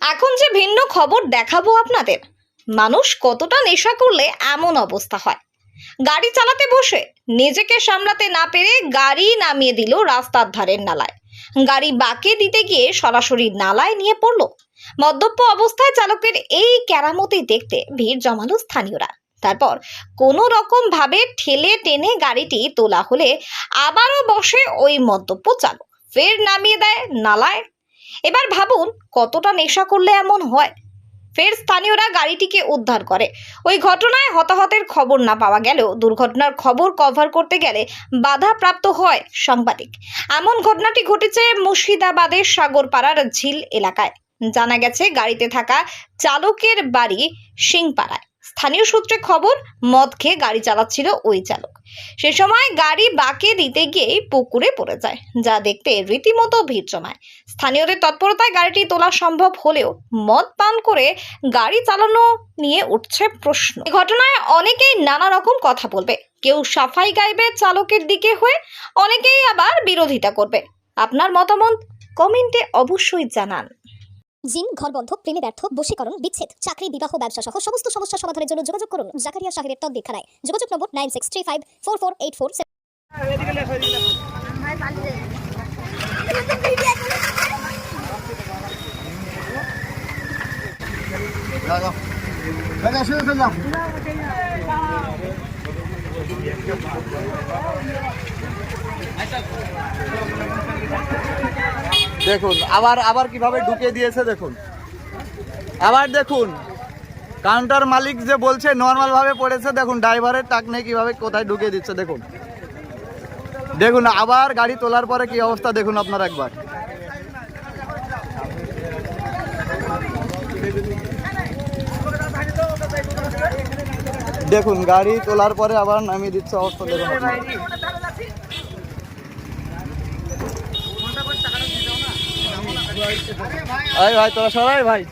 এখন যে ভিন্ন খবর দেখাবো আপনাদের, মানুষ কতটা নেশা করলে এমন অবস্থা হয়? গাড়ি চালাতে বসে নিজেকে সামলাতে না পেরে গাড়ি নামিয়ে দিল রাস্তার ধারের নালায়। গাড়ি বাঁকে দিতে গিয়ে সরাসরি নালায় নিয়ে পড়ল। মদ্যপ অবস্থায় চালকের এই কেরামতি দেখতে ভিড় জমালো স্থানীয়রা। তারপর কোনো রকম ভাবে ঠেলে টেনে গাড়িটি তোলা হলে আবারও বসে ওই মদ্যপ চালক। ফের নামিয়ে দেয় নালায় এবার ভাবুন কতটা নেশা করলে এমন হয়। ফের স্থানীয়রা গাড়িটিকে উদ্ধার করে। ওই ঘটনায় হতাহতের খবর না পাওয়া গেলেও দুর্ঘটনার খবর কভার করতে গেলে বাধাপ্রাপ্ত হয় সাংবাদিক। এমন ঘটনাটি ঘটেছে মুর্শিদাবাদের সাগরপাড়ার ঝিল এলাকায়। জানা গেছে, গাড়িতে থাকা চালকের বাড়ি সিংপাড়ায়। স্থানীয় সূত্রে খবর, মদ খেয়ে গাড়ি চালাচ্ছিল ওই চালক। সে সময় গাড়ি বাঁকে দিতে গিয়ে পুকুরে পড়ে যায়, যা দেখতে রীতিমতো ভিড় জমায়। স্থানীয়দের তৎপরতায় গাড়িটি তোলা সম্ভব হলেও মদ পান করে গাড়ি চালানো নিয়ে উঠছে প্রশ্ন। ঘটনায় অনেকেই নানা রকম কথা বলবে। কেউ সাফাই গাইবে চালকের দিকে হয়ে, অনেকেই আবার বিরোধিতা করবে। আপনার মতামত কমেন্টে অবশ্যই জানান। জিন ঘরবন্ধ প্রেমে ব্যর্থ, বশীকরণ, বিচ্ছেদ, চাকরি, বিবাহ ব্যবসা সহ সমস্ত সমস্যা সমাধানের জন্য যোগাযোগ করুন জাকারিয়া সাহেবের তদ্বিক্ষানায় যোগাযোগ নম্বর nine six three five four four eight four দেখুন, আবার আবার কীভাবে ঢুকে দিয়েছে দেখুন। আবার দেখুন কাউন্টার মালিক যে বলছে নর্মাল ভাবে পড়েছে, দেখুন ড্রাইভারের টাক নেই কীভাবে কোথায় ঢুকে দিচ্ছে, দেখুন। দেখুন, আবার গাড়ি তোলার পরে কি অবস্থা, দেখুন আপনার একবার। দেখুন, গাড়ি তোলার পরে আবার নামিয়ে দিচ্ছে অবস্থা, দেখুন আপনারা। ভাই তোরা সবাই ভাই